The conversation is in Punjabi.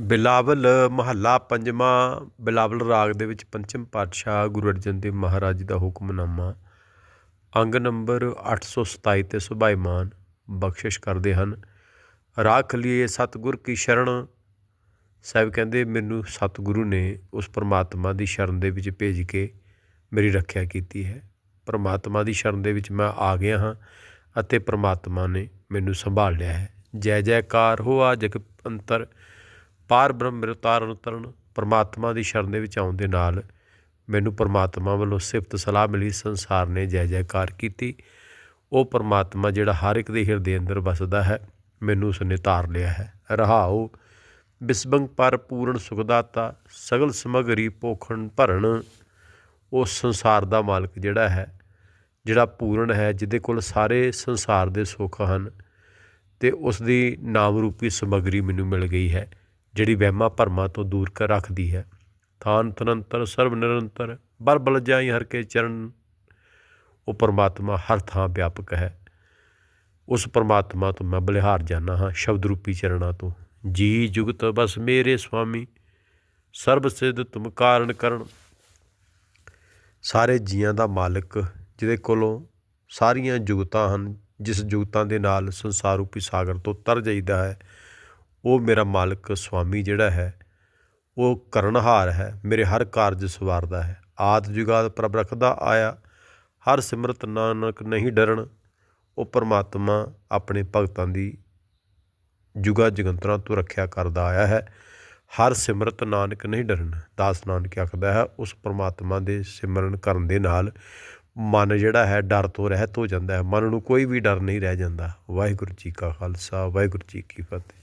ਬਿਲਾਵਲ ਮਹੱਲਾ ਪੰਜਵਾਂ, ਬਿਲਾਵਲ ਰਾਗ ਦੇ ਵਿੱਚ ਪੰਚਮ ਪਾਤਸ਼ਾਹ ਗੁਰੂ ਅਰਜਨ ਦੇਵ ਮਹਾਰਾਜ ਜੀ ਦਾ ਹੁਕਮਨਾਮਾ। ਅੰਗ ਨੰਬਰ 827 ਤੇ ਸੁਭਾਈਮਾਨ ਬਖਸ਼ਿਸ਼ ਕਰਦੇ ਹਨ। ਰਾਖ ਲਈਏ ਸਤਿਗੁਰ ਕੀ ਸ਼ਰਨ। ਸਾਹਿਬ ਕਹਿੰਦੇ, ਮੈਨੂੰ ਸਤਿਗੁਰੂ ਨੇ ਉਸ ਪਰਮਾਤਮਾ ਦੀ ਸ਼ਰਨ ਦੇ ਵਿੱਚ ਭੇਜ ਕੇ ਮੇਰੀ ਰੱਖਿਆ ਕੀਤੀ ਹੈ। ਪਰਮਾਤਮਾ ਦੀ ਸ਼ਰਨ ਦੇ ਵਿੱਚ ਮੈਂ ਆ ਗਿਆ ਹਾਂ ਅਤੇ ਪਰਮਾਤਮਾ ਨੇ ਮੈਨੂੰ ਸੰਭਾਲ ਲਿਆ ਹੈ। ਜੈ ਜੈਕਾਰ ਹੋਆ ਜਗ ਅੰਤਰ ਪਾਰ ਬ੍ਰਹਮ ਮਿਰਤਾਰਨ ਉਤਰਨ ਪਰਮਾਤਮਾ ਦੀ ਸ਼ਰਨ ਦੇ ਵਿੱਚ ਆਉਣ ਦੇ ਨਾਲ ਮੈਨੂੰ ਪਰਮਾਤਮਾ ਵੱਲੋਂ ਸਿਫਤ ਸਲਾਹ ਮਿਲੀ, ਸੰਸਾਰ ਨੇ ਜੈ ਜੈਕਾਰ ਕੀਤੀ। ਉਹ ਪਰਮਾਤਮਾ ਜਿਹੜਾ ਹਰ ਇੱਕ ਦੇ ਹਿਰਦੇ ਅੰਦਰ ਵਸਦਾ ਹੈ, ਮੈਨੂੰ ਉਸਨੇ ਤਾਰ ਲਿਆ ਹੈ। ਰਹਾਉ, ਬਿਸਬੰਗ ਪਰ ਪੂਰਨ ਸੁਖਦਾਤਾ, ਸਗਲ ਸਮਗਰੀ ਪੋਖਣ ਭਰਨ ਉਹ ਸੰਸਾਰ ਦਾ ਮਾਲਕ ਜਿਹੜਾ ਹੈ, ਜਿਹੜਾ ਪੂਰਨ ਹੈ, ਜਿਹਦੇ ਕੋਲ ਸਾਰੇ ਸੰਸਾਰ ਦੇ ਸੁੱਖ ਹਨ, ਤੇ ਉਸ ਦੀ ਨਾਮ ਰੂਪੀ ਸਮਗਰੀ ਮੈਨੂੰ ਮਿਲ ਗਈ ਹੈ। ਜਿਹੜੀ ਵਹਿਮਾਂ ਭਰਮਾਂ ਤੋਂ ਦੂਰ ਕਰ ਰੱਖਦੀ ਹੈ। ਥਾਨ ਤਨੰਤਰ, ਸਰਬ ਨਿਰੰਤਰ, ਬਲ ਬਲ ਜਾਈ ਹਰ ਕੇ ਚਰਨ। ਉਹ ਪਰਮਾਤਮਾ ਹਰ ਥਾਂ ਵਿਆਪਕ ਹੈ। ਉਸ ਪਰਮਾਤਮਾ ਤੋਂ ਮੈਂ ਬਲਿਹਾਰ ਜਾਣਾ ਹਾਂ ਸ਼ਬਦ ਰੂਪੀ ਚਰਨਾਂ ਤੋਂ। ਜੀ ਜੁਗਤ ਬਸ ਮੇਰੇ ਸੁਆਮੀ ਸਰਬ ਸਿੱਧ ਤੁਮ ਕਾਰਨ ਕਰਨ। ਸਾਰੇ ਜੀਆਂ ਦਾ ਮਾਲਕ ਜਿਹਦੇ ਕੋਲੋਂ ਸਾਰੀਆਂ ਜੁਗਤਾਂ ਹਨ, ਜਿਸ ਜੁਗਤਾਂ ਦੇ ਨਾਲ ਸੰਸਾਰ ਰੂਪੀ ਸਾਗਰ ਤੋਂ ਤਰ ਜਾਈਦਾ ਹੈ। ਉਹ ਮੇਰਾ ਮਾਲਕ ਸੁਆਮੀ ਜਿਹੜਾ ਹੈ, ਉਹ ਕਰਨਹਾਰ ਹੈ, ਮੇਰੇ ਹਰ ਕਾਰਜ ਸਵਾਰਦਾ ਹੈ। ਆਦ ਜੁਗਾਦ ਪ੍ਰਭ ਰੱਖਦਾ ਆਇਆ, ਹਰ ਸਿਮਰਤ ਨਾਨਕ ਨਹੀਂ ਡਰਨ, ਉਹ ਪਰਮਾਤਮਾ ਆਪਣੇ ਭਗਤਾਂ ਦੀ ਜੁਗਾ ਜਗੰਤਰਾਂ ਤੋਂ ਰੱਖਿਆ ਕਰਦਾ ਆਇਆ ਹੈ। ਹਰ ਸਿਮਰਤ ਨਾਨਕ ਨਹੀਂ ਡਰਨ, ਦਾਸ ਨਾਨਕ ਆਖਦਾ ਹੈ, ਉਸ ਪਰਮਾਤਮਾ ਦੇ ਸਿਮਰਨ ਕਰਨ ਦੇ ਨਾਲ ਮਨ ਜਿਹੜਾ ਹੈ, ਡਰ ਤੋਂ ਰਹਿਤ ਹੋ ਜਾਂਦਾ ਹੈ। ਮਨ ਨੂੰ ਕੋਈ ਵੀ ਡਰ ਨਹੀਂ ਰਹਿ ਜਾਂਦਾ। ਵਾਹਿਗੁਰੂ ਜੀ ਕਾ ਖਾਲਸਾ, ਵਾਹਿਗੁਰੂ ਜੀ ਕੀ ਫਤਿਹ।